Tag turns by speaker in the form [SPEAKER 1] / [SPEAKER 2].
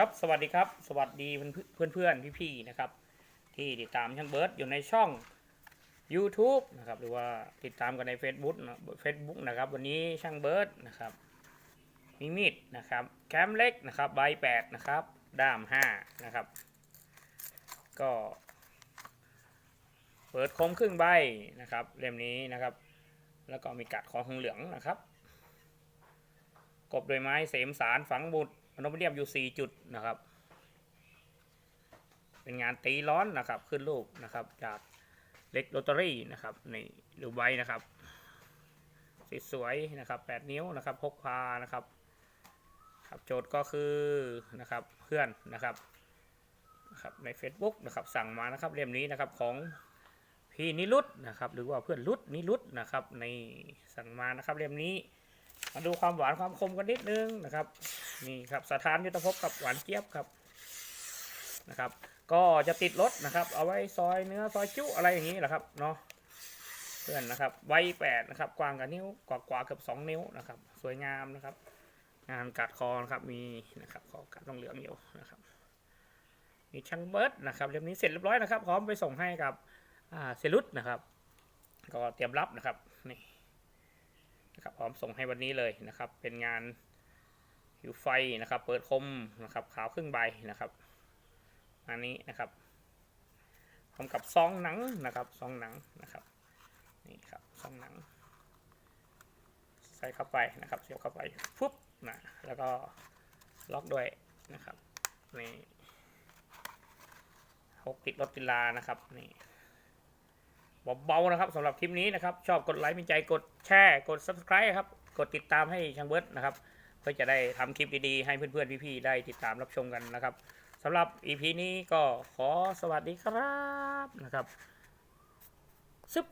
[SPEAKER 1] ครับสวัสดีครับ สวัสดีเพื่อนเพื่อนๆพี่ๆนะครับ ที่ติดตามช่างเบิร์ดอยู่ในช่อง YouTube นะครับหรือว่าติดตามกันใน Facebook นะ Facebook นะครับ วันนี้ช่างเบิร์ดนะครับมีมีดนะครับแคมเล็กนะครับใบแปดนะครับ ด้ามห้านะครับ ก็ เปิดคมครึ่งใบนะครับเล่มนี้นะครับ แล้วก็มีกัดคอทองเหลืองนะครับ กบโดยไม้เสมสารฝังบุตร อนุบเดียมอยู่4จุดนะครับ เป็นงานตีร้อนนะครับ ขึ้นลูกนะครับ จากเล็กโรตารี่นะครับนี่ดูใบนะครับสวยๆนะครับ8นิ้วนะครับพกพานะครับครับโจทย์ก็คือนะครับเพื่อนนะครับนะครับใน Facebook นะครับสั่งมานะครับเล่มนี้นะครับของพี่นิรุตนะครับหรือว่าเพื่อนรุตนิรุตนะครับในสั่งมานะครับเล่มนี้ มาดูความหวานความคมกันนิดนึงนะครับนี่ครับสถานยุทธภพกับหวานเจี๊ยบครับนะครับ ก็จะติดรถนะครับ เอาไว้ซอยเนื้อซอยจุอะไรอย่างนี้แหละครับเนาะเพื่อนนะครับไว้แปดนะครับกว้างกับนิ้วกว่ากว่าเกือบสองนิ้วนะครับ สวยงามนะครับ งานกัดคอนะครับมีนะครับคอกัดต้องเหลืองอยู่นะครับมีช่างเบิร์ดนะครับเรียบนี้เสร็จเรียบร้อยนะครับพร้อมไปส่งให้กับเซรุตนะครับ ก็เตรียมรับนะครับนี่ นะครับพร้อมส่งให้วันนี้เลยนะครับ เป็นงานหิวไฟนะครับ เปิดคมนะครับ ขาวครึ่งใบนะครับอันนี้นะครับพร้อมกับซองหนังนะครับซองหนังนะครับนี่ครับซองหนัง ใส่เข้าไปนะครับ เสียบเข้าไปปุ๊บนะแล้วก็ล็อกด้วยนะครับนี่หกติดรถติดลานะครับนี่ เบาๆนะครับสำหรับคลิปนี้นะครับ ชอบกดไลค์มีใจกดแชร์กด subscribe ครับ กดติดตามให้ช่างเบิร์ดนะครับ เพื่อจะได้ทำคลิปดีๆ ให้เพื่อนๆ พี่ๆ ได้ติดตามรับชมกันนะครับสำหรับ EP นี้ก็ขอสวัสดีครับนะครับซึบ